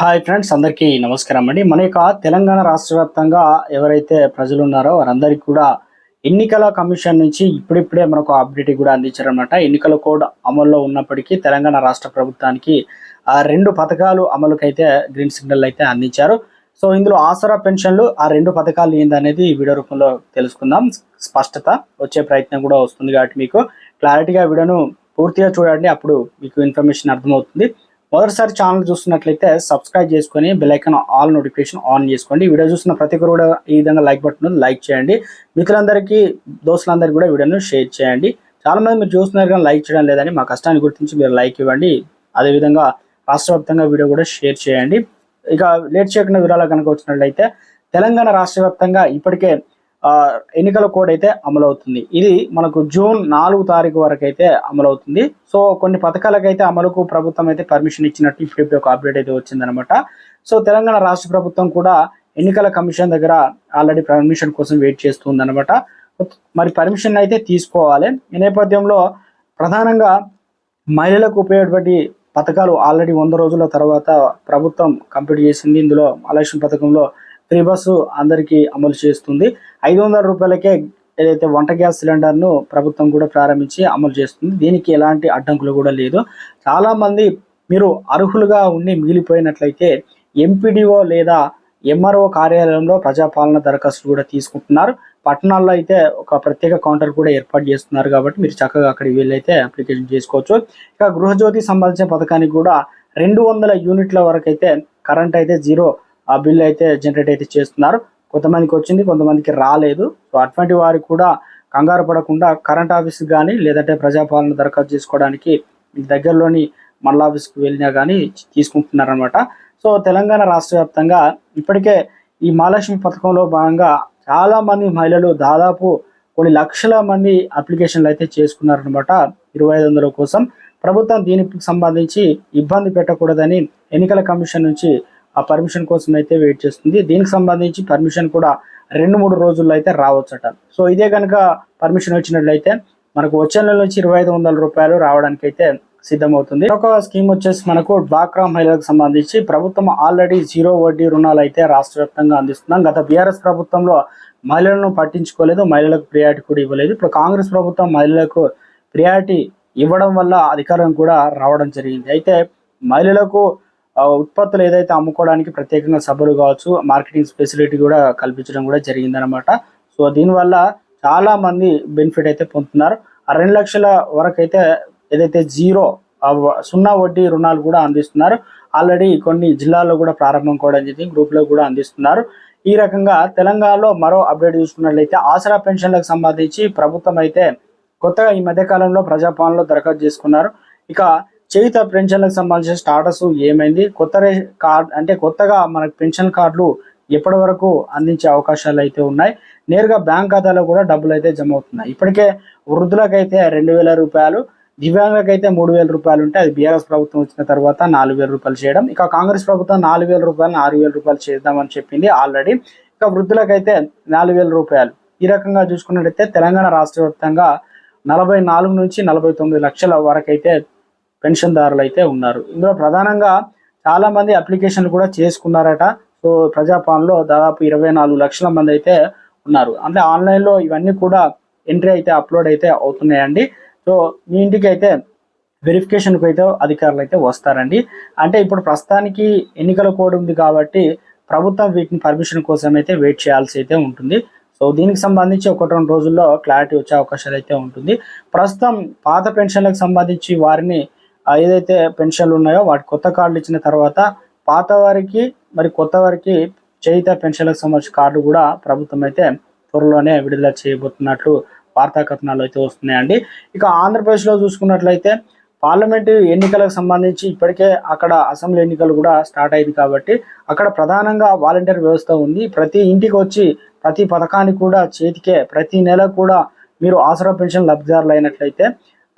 Hi friends అందరికీ నమస్కారం అండి. మన యొక్క తెలంగాణ రాష్ట్ర వ్యాప్తంగా ఎవరైతే ప్రజలు ఉన్నారో వారందరికీ కూడా ఎన్నికల కమిషన్ నుంచి ఇప్పుడిప్పుడే మనకు అప్డేట్ కూడా అందించారనమాట ఎన్నికల కోడ్ అమల్లో ఉన్నప్పటికీ తెలంగాణ రాష్ట్ర ప్రభుత్వానికి ఆ రెండు పథకాలు అమలుకైతే గ్రీన్ సిగ్నల్ అయితే అందించారు. సో ఇందులో ఆసరా పెన్షన్లు ఆ రెండు పథకాలు ఏందనేది ఈ వీడియో రూపంలో తెలుసుకుందాం. స్పష్టత వచ్చే ప్రయత్నం కూడా వస్తుంది కాబట్టి మీకు. క్లారిటీగా వీడియోను పూర్తిగా చూడండి అప్పుడు మీకు ఇన్ఫర్మేషన్ అర్థమవుతుంది. మొదటిసారి ఛానల్ చూస్తున్నట్లయితే సబ్స్క్రైబ్ చేసుకొని బెల్ ఆల్ నోటిఫికేషన్ ఆన్ చేసుకోండి. వీడియో చూస్తున్న ప్రతి ఒక్కరు కూడా ఈ విధంగా లైక్ బటన్ లైక్ చేయండి. మిత్రులందరికీ దోస్తులందరికీ కూడా వీడియోను షేర్ చేయండి. చాలా మంది మీరు చూస్తున్నారు కానీ లైక్ చేయడం లేదని మా కష్టాన్ని గుర్తించి మీరు లైక్ ఇవ్వండి. అదేవిధంగా రాష్ట్ర వ్యాప్తంగా వీడియో కూడా షేర్ చేయండి. ఇక లేట్ చేయకుండా వివరాలు కనుక వచ్చినట్లయితే తెలంగాణ రాష్ట్ర వ్యాప్తంగా ఇప్పటికే ఎన్నికల కోడ్ అయితే అమలవుతుంది. ఇది మనకు జూన్ నాలుగు తారీఖు వరకు అయితే అమలవుతుంది. సో కొన్ని పథకాలకైతే అమలుకు ప్రభుత్వం అయితే పర్మిషన్ ఇచ్చినట్టు ఇప్పుడు ఒక అప్డేట్ అయితే వచ్చిందనమాట. సో తెలంగాణ రాష్ట్ర ప్రభుత్వం కూడా ఎన్నికల కమిషన్ దగ్గర ఆల్రెడీ పర్మిషన్ కోసం వెయిట్ చేస్తుంది అనమాట మరి పర్మిషన్ అయితే తీసుకోవాలి. ఈ నేపథ్యంలో ప్రధానంగా మహిళలకు ఉపయోగపడి పథకాలు ఆల్రెడీ వంద రోజుల తర్వాత ప్రభుత్వం కంప్లీట్ చేసింది. ఇందులో మహాలక్ష్మి పథకంలో ఫ్రీ బస్సు అందరికీ అమలు చేస్తుంది. ఐదు వందల రూపాయలకే ఏదైతే వంట గ్యాస్ సిలిండర్ను ప్రభుత్వం కూడా ప్రారంభించి అమలు చేస్తుంది. దీనికి ఎలాంటి అడ్డంకులు కూడా లేదు. చాలా మంది మీరు అర్హులుగా ఉండి మిగిలిపోయినట్లయితే ఎంపీడీఓ లేదా ఎంఆర్ఓ కార్యాలయంలో ప్రజాపాలన దరఖాస్తు కూడా తీసుకుంటున్నారు. పట్టణాల్లో అయితే ఒక ప్రత్యేక కౌంటర్ కూడా ఏర్పాటు చేస్తున్నారు కాబట్టి మీరు చక్కగా అక్కడికి వెళ్ళైతే అప్లికేషన్ చేసుకోవచ్చు. ఇక గృహజ్యోతి సంబంధించిన పథకానికి కూడా రెండు వందల యూనిట్ల వరకు అయితే కరెంట్ అయితే జీరో ఆ బిల్ అయితే జనరేట్ అయితే చేస్తున్నారు. కొంతమందికి వచ్చింది కొంతమందికి రాలేదు. సో అటువంటి వారు కూడా కంగారు పడకుండా కరెంట్ ఆఫీస్కి కానీ లేదంటే ప్రజాపాలన దరఖాస్తు చేసుకోవడానికి దగ్గరలోని మండల ఆఫీస్కి వెళ్ళినా కానీ తీసుకుంటున్నారనమాట సో తెలంగాణ రాష్ట్ర వ్యాప్తంగా ఇప్పటికే ఈ మహాలక్ష్మి పథకంలో భాగంగా చాలామంది మహిళలు దాదాపు కొన్ని లక్షల మంది అప్లికేషన్లు అయితే చేసుకున్నారనమాట ఇరవై ఐదు వందల కోసం. ప్రభుత్వం దీనికి సంబంధించి ఇబ్బంది పెట్టకూడదని ఎన్నికల కమిషన్ నుంచి ఆ పర్మిషన్ కోసం అయితే వెయిట్ చేస్తుంది. దీనికి సంబంధించి పర్మిషన్ కూడా రెండు మూడు రోజుల్లో అయితే రావచ్చట. సో ఇదే కనుక పర్మిషన్ వచ్చినట్లయితే మనకు వచ్చే నెల నుంచి ఇరవై ఐదు వందల రూపాయలు రావడానికి అయితే సిద్ధమవుతుంది. ఒక స్కీమ్ వచ్చేసి మనకు డ్వాక్రా మహిళలకు సంబంధించి ప్రభుత్వం ఆల్రెడీ జీరో వడ్డీ రుణాలు అయితే రాష్ట్ర వ్యాప్తంగా అందిస్తున్నాం. గత బీఆర్ఎస్ ప్రభుత్వంలో మహిళలను పట్టించుకోలేదు మహిళలకు ప్రియారిటీ కూడా ఇవ్వలేదు. ఇప్పుడు కాంగ్రెస్ ప్రభుత్వం మహిళలకు ప్రియారిటీ ఇవ్వడం వల్ల అధికారం కూడా రావడం జరిగింది. అయితే మహిళలకు ఉత్పత్తులు ఏదైతే అమ్ముకోవడానికి ప్రత్యేకంగా సభలు కావచ్చు మార్కెటింగ్ ఫెసిలిటీ కూడా కల్పించడం కూడా జరిగిందనమాట సో దీనివల్ల చాలా మంది బెనిఫిట్ అయితే పొందుతున్నారు. ఆ రెండు లక్షల వరకు అయితే ఏదైతే జీరో సున్నా వడ్డీ రుణాలు కూడా అందిస్తున్నారు. ఆల్రెడీ కొన్ని జిల్లాల్లో కూడా ప్రారంభం కూడా జరిగింది గ్రూప్లో కూడా అందిస్తున్నారు. ఈ రకంగా తెలంగాణలో మరో అప్డేట్ చూసుకున్నట్లయితే ఆసరా పెన్షన్లకు సంబంధించి ప్రభుత్వం అయితే కొత్తగా ఈ మధ్యకాలంలో ప్రజాపాలనలో దరఖాస్తు చేసుకున్నారు. ఇక చేయుత పెన్షన్లకు సంబంధించిన స్టాటస్ ఏమైంది? కొత్త రే కార్డ్ అంటే కొత్తగా మనకు పెన్షన్ కార్డులు ఎప్పటి వరకు అందించే అవకాశాలు అయితే ఉన్నాయి. నేరుగా బ్యాంక్ ఖాతాలో కూడా డబ్బులు అయితే జమ అవుతున్నాయి. ఇప్పటికే వృద్ధులకైతే రెండు వేల రూపాయలు దివ్యాంగులకైతే మూడు వేల రూపాయలు ఉంటే అది బీఆర్ఎస్ ప్రభుత్వం వచ్చిన తర్వాత నాలుగు వేల రూపాయలు చేయడం. ఇక కాంగ్రెస్ ప్రభుత్వం నాలుగు వేల రూపాయలు ఆరు వేల రూపాయలు చేద్దామని చెప్పింది ఆల్రెడీ. ఇక వృద్ధులకైతే నాలుగు వేల రూపాయలు. ఈ రకంగా చూసుకున్నట్టయితే తెలంగాణ రాష్ట్ర వ్యాప్తంగా నలభై నాలుగు నుంచి నలభై తొమ్మిది లక్షల వరకు అయితే పెన్షన్దారులు అయితే ఉన్నారు. ఇందులో ప్రధానంగా చాలా మంది అప్లికేషన్లు కూడా చేసుకున్నారట. సో ప్రజాపాలనలో దాదాపు ఇరవై నాలుగు లక్షల మంది అయితే ఉన్నారు. అంటే ఆన్లైన్లో ఇవన్నీ కూడా ఎంట్రీ అయితే అప్లోడ్ అయితే అవుతున్నాయండి. సో మీ ఇంటికి అయితే వెరిఫికేషన్కి అయితే అధికారులు అయితే వస్తారండి. అంటే ఇప్పుడు ప్రస్తుతానికి ఎన్నికల కోడ్ ఉంది కాబట్టి ప్రభుత్వం వీటిని పర్మిషన్ కోసం అయితే వెయిట్ చేయాల్సి అయితే ఉంటుంది. సో దీనికి సంబంధించి ఒకటి రెండు రోజుల్లో క్లారిటీ వచ్చే అవకాశాలు అయితే ఉంటుంది. ప్రస్తుతం పాత పెన్షన్లకు సంబంధించి వారిని ఏదైతే పెన్షన్లు ఉన్నాయో వాటి కొత్త కార్డులు ఇచ్చిన తర్వాత పాత వారికి మరి కొత్త వారికి చేయిత పెన్షన్లకు సంబంధించిన కార్డు కూడా ప్రభుత్వం అయితే త్వరలోనే విడుదల చేయబోతున్నట్లు వార్తా కథనాలు అయితే వస్తున్నాయండి. ఇక ఆంధ్రప్రదేశ్లో చూసుకున్నట్లయితే పార్లమెంటు ఎన్నికలకు సంబంధించి ఇప్పటికే అక్కడ అసెంబ్లీ ఎన్నికలు కూడా స్టార్ట్ అయింది కాబట్టి అక్కడ ప్రధానంగా వాలంటీర్ వ్యవస్థ ఉంది. ప్రతి ఇంటికి వచ్చి ప్రతి పథకానికి కూడా చేతికే ప్రతి నెల కూడా మీరు ఆసరా పెన్షన్ లబ్ధిదారులు అయినట్లయితే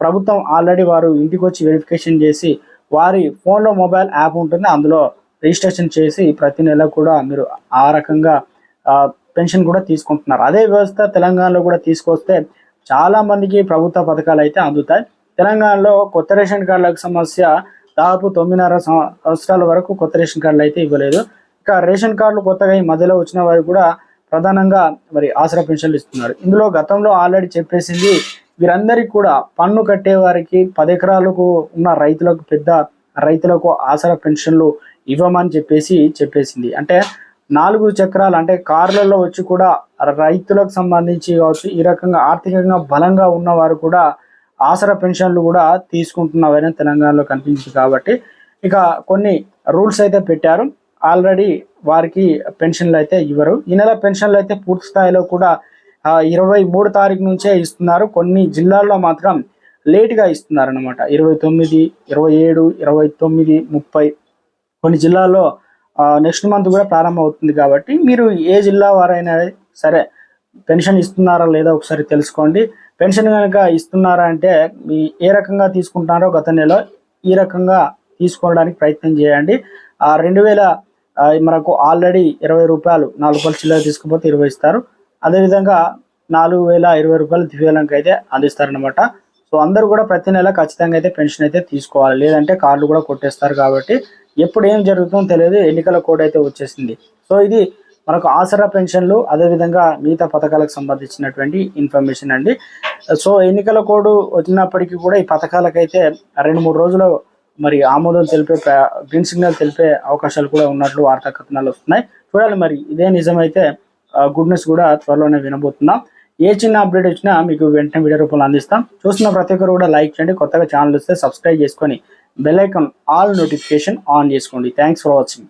ప్రభుత్వం ఆల్రెడీ వారు ఇంటికి వచ్చి వెరిఫికేషన్ చేసి వారి ఫోన్లో మొబైల్ యాప్ ఉంటుంది అందులో రిజిస్ట్రేషన్ చేసి ప్రతి నెల కూడా మీరు ఆ రకంగా పెన్షన్ కూడా తీసుకుంటున్నారు. అదే వ్యవస్థ తెలంగాణలో కూడా తీసుకొస్తే చాలా మందికి ప్రభుత్వ పథకాలు అయితే అందుతాయి. తెలంగాణలో కొత్త రేషన్ కార్డులకు సమస్య దాదాపు తొమ్మిదిన్నర సంవత్సరాల వరకు కొత్త రేషన్ కార్డులు అయితే ఇవ్వలేదు. ఇక రేషన్ కార్డులు కొత్తగా ఈ మధ్యలో వచ్చిన వారు కూడా ప్రధానంగా మరి ఆసరా పెన్షన్లు ఇస్తున్నారు. ఇందులో గతంలో ఆల్రెడీ చెప్పేసింది వీరందరికీ కూడా పన్ను కట్టే వారికి పది ఎకరాలకు ఉన్న రైతులకు పెద్ద రైతులకు ఆసరా పెన్షన్లు ఇవ్వమని చెప్పేసి చెప్పేసింది. అంటే నాలుగు చక్రాలు అంటే కార్లలో వచ్చి కూడా రైతులకు సంబంధించి కావచ్చు ఈ రకంగా ఆర్థికంగా బలంగా ఉన్నవారు కూడా ఆసరా పెన్షన్లు కూడా తీసుకుంటున్నవని తెలంగాణలో కనిపించింది కాబట్టి ఇక కొన్ని రూల్స్ అయితే పెట్టారు. ఆల్రెడీ వారికి పెన్షన్లు అయితే ఇవ్వరు. ఈ నెల పెన్షన్లు అయితే పూర్తి స్థాయిలో కూడా ఇరవై మూడు తారీఖు నుంచే ఇస్తున్నారు. కొన్ని జిల్లాల్లో మాత్రం లేటుగా ఇస్తున్నారు అనమాట ఇరవై తొమ్మిది ఇరవై ఏడు ఇరవై తొమ్మిది ముప్పై కొన్ని జిల్లాల్లో నెక్స్ట్ మంత్ కూడా ప్రారంభం అవుతుంది కాబట్టి మీరు ఏ జిల్లా వారైనా సరే పెన్షన్ ఇస్తున్నారా లేదా ఒకసారి తెలుసుకోండి. పెన్షన్ కనుక ఇస్తున్నారా అంటే మీ ఏ రకంగా తీసుకుంటున్నారో గత నెల ఈ రకంగా తీసుకోవడానికి ప్రయత్నం చేయండి. ఆ రెండు వేల మనకు ఆల్రెడీ ఇరవై రూపాయలు నాలుగు రూపాయలు చిల్లర తీసుకుపోతే ఇరవై ఇస్తారు. అదేవిధంగా నాలుగు వేల ఇరవై రూపాయలు దివ్యాంగులకు అయితే అందిస్తారనమాట సో అందరూ కూడా ప్రతి నెల ఖచ్చితంగా అయితే పెన్షన్ అయితే తీసుకోవాలి. లేదంటే కార్డు కూడా కొట్టేస్తారు కాబట్టి ఎప్పుడు ఏం జరుగుతుందో తెలియదు. ఎన్నికల కోడ్ అయితే వచ్చేసింది. సో ఇది మనకు ఆసరా పెన్షన్లు అదేవిధంగా మిగతా పథకాలకు సంబంధించినటువంటి ఇన్ఫర్మేషన్ అండి. సో ఎన్నికల కోడ్ వచ్చినప్పటికీ కూడా ఈ పథకాలకైతే రెండు మూడు రోజులు మరి ఆమోదం తెలిపే గ్రీన్ సిగ్నల్ తెలిపే అవకాశాలు కూడా ఉన్నట్లు వార్తా కథనాలు వస్తున్నాయి. చూడాలి మరి ఇదే నిజమైతే గుడ్ న్యూస్ కూడా త్వరలోనే వినబోతున్నాం. ఏ చిన్న అప్డేట్ వచ్చినా మీకు వెంటనే వీడియో రూపంలో అందిస్తాం. చూస్తున్న ప్రతి ఒక్కరు కూడా లైక్ చేయండి. కొత్తగా ఛానల్ వస్తే సబ్స్క్రైబ్ చేసుకొని bell icon all notification on చేసుకోండి. Thanks for watching